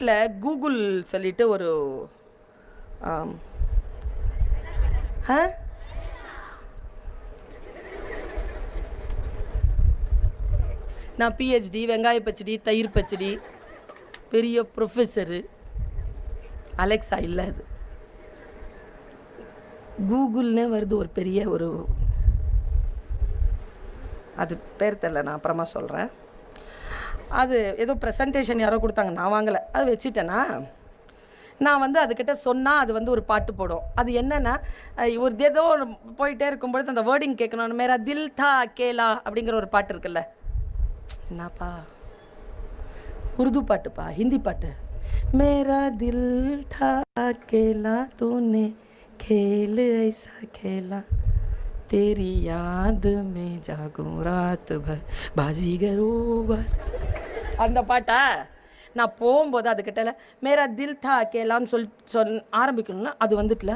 வீட்டில் கூகுள் சொல்லிட்டு ஒரு ஆ நான் பிஹெச்டி வெங்காய பச்சடி தயிர் பச்சடி. பெரிய ப்ரொஃபஸரு அலெக்ஸா இல்லை அது. கூகுள்னே வருது ஒரு பெரிய ஒரு அது பேர் தெரில நான் அப்புறமா சொல்கிறேன் அது ஏதோ ப்ரெசன்டேஷன் யாரோ கொடுத்தாங்க நான் வாங்கலை அது வச்சுட்டேனா நான் வந்து அதுக்கிட்ட சொன்னால் அது வந்து ஒரு பாட்டு போடும் அது என்னன்னா அஹ், ஒரு ஏதோ ஒரு போயிட்டே இருக்கும்பொழுது அந்த வேர்டிங் கேட்கணும் மேரா தில் தா கேலா அப்படிங்கிற ஒரு பாட்டு இருக்குல்ல என்னப்பா உருது பாட்டுப்பா ஹிந்தி பாட்டு மேரா தில் தா கேலா தூனே खेल ऐसा खेला तेरी याद में जागूं रात भर बाजीगरो बस அந்த பாட்டா? நான் போகும்போது அதுக்கிட்டல மேரா தில் தா கேலான்னு சொல் சொல் ஆரம்பிக்கணும்னா அது வந்துட்டல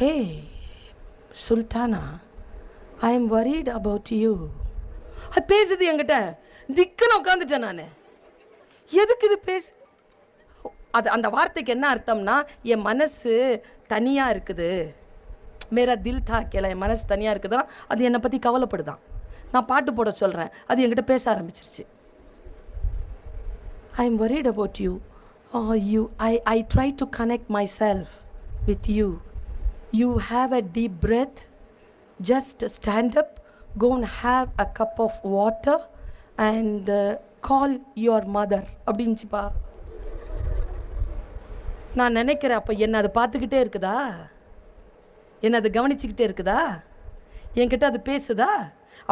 hey Sultana I am worried about you அது பேசுது என்கிட்ட. திக்குன்னு உட்காந்துட்டேன் நான். எதுக்கு இது பேசு? அது அந்த வார்த்தைக்கு என்ன அர்த்தம்னா என் மனசு தனியாக இருக்குது. மேரா தில் தா என் மனசு தனியாக இருக்குதுன்னா அது என்னை பற்றி கவலைப்படுதான். நான் பாட்டு போட சொல்கிறேன் அது என்கிட்ட பேச ஆரம்பிச்சிருச்சு. I am worried about you oh you i i try to connect myself with you you have a deep breath just stand up go and have a cup of water and uh, call your mother அப்படின்ச்சுப்பா நான் நினைக்கிறேன் அப்போ என்ன அது பார்த்துக்கிட்டே இருக்குதா என்ன அது கவனிச்சுக்கிட்டே இருக்குதா என்கிட்ட அது பேசுதா?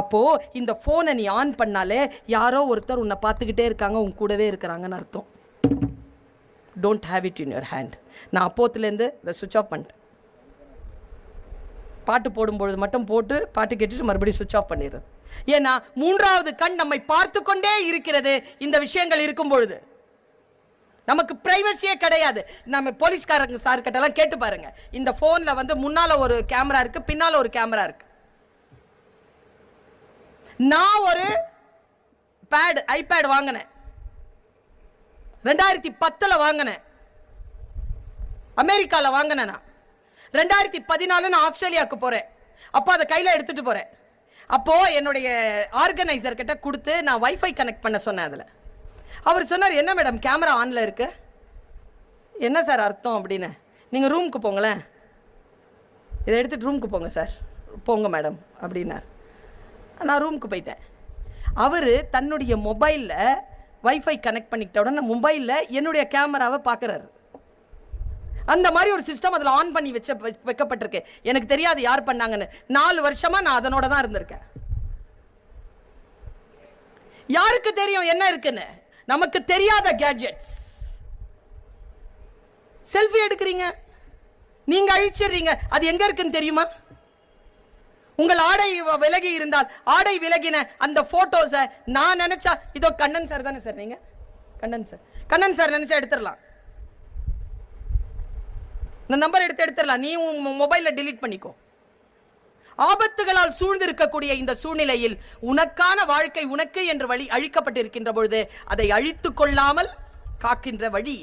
அப்போது இந்த ஃபோனை நீ ஆன் பண்ணாலே யாரோ ஒருத்தர் உன்னை பார்த்துக்கிட்டே இருக்காங்க உன் கூடவே இருக்கிறாங்கன்னு அர்த்தம். Don't have it in your hand நான் அப்போத்துலேருந்து இதை சுவிட்ச் ஆஃப் பண்ணிட்டேன். பாட்டு போடும்பொழுது மட்டும் போட்டு பாட்டு கேட்டுட்டு மறுபடியும் சுவிட்ச் ஆஃப் பண்ணிடுறது. ஏன்னா மூன்றாவது கண் நம்மை பார்த்து கொண்டே இருக்கிறது இந்த விஷயங்கள் இருக்கும் பொழுது நமக்கு பிரைவசியே கிடையாது. நம்ம போலீஸ்காரங்க சார்கிட்ட எல்லாம் கேட்டு பாருங்க. இந்த ஃபோனில் வந்து முன்னால ஒரு கேமரா இருக்கு பின்னால ஒரு கேமரா இருக்கு. நான் ஒரு பேடு ஐபேட் வாங்கினேன். ரெண்டாயிரத்தி பத்தில் வாங்கினேன். அமெரிக்காவில் வாங்கினேன் நான். ரெண்டாயிரத்தி பதினாலு நான் ஆஸ்திரேலியாவுக்கு போகிறேன் அப்போ அதை கையில் எடுத்துகிட்டு போகிறேன் அப்போது என்னுடைய ஆர்கனைசர் கிட்ட கொடுத்து நான் வைஃபை கனெக்ட் பண்ண சொன்னேன் அதில். அவர் சொன்னார் என்ன மேடம் கேமரா ஆனில் இருக்கு? என்ன சார் அர்த்தம்? அப்படின்னு. நீங்கள் ரூமுக்கு போங்களேன். இதை எடுத்துகிட்டு ரூமுக்கு போங்க சார் போங்க மேடம் அப்படின்னார். நான் ரூமுக்கு போயிட்டேன். அவர் தன்னுடைய மொபைலில் வைஃபை கனெக்ட் பண்ணிக்கிட்ட உடனே மொபைலில் என்னுடைய கேமராவை பார்க்குறாரு அந்த மாதிரி ஒரு சிஸ்டம் அதில் ஆன் பண்ணி வச்ச வைக்கப்பட்டிருக்கு. எனக்கு தெரியாது யார் பண்ணாங்கன்னு. நாலு வருஷமா நான் அதனோட தான் இருந்திருக்கேன். யாருக்கு தெரியும் என்ன இருக்குன்னு? நமக்கு தெரியாத கேட்ஜெட்ஸ் செல்ஃபி எடுக்கிறீங்க. நீங்க அழிச்சிடுறீங்க. அது எங்க இருக்குன்னு தெரியுமா? உங்கள் ஆடை விலகி இருந்தால் ஆடை விலகின அந்த போட்டோஸை நான் நினைச்சா இதோ கண்ணன் சார் தானே சார் நீங்க? கண்ணன் சார் கண்ணன் சார் நினைச்சா எடுத்துடலாம். இந்த நம்பர் எடுத்து எடுத்துடலாம். நீ உன் மொபைலில் டிலீட் பண்ணிக்கோ. ஆபத்துகளால் சூழ்ந்திருக்கக்கூடிய இந்த சூழ்நிலையில் உனக்கான வாழ்க்கை உனக்கு என்று வழி அழிக்கப்பட்டிருக்கின்ற பொழுது அதை அழித்து கொள்ளாமல் காக்கின்ற வழி.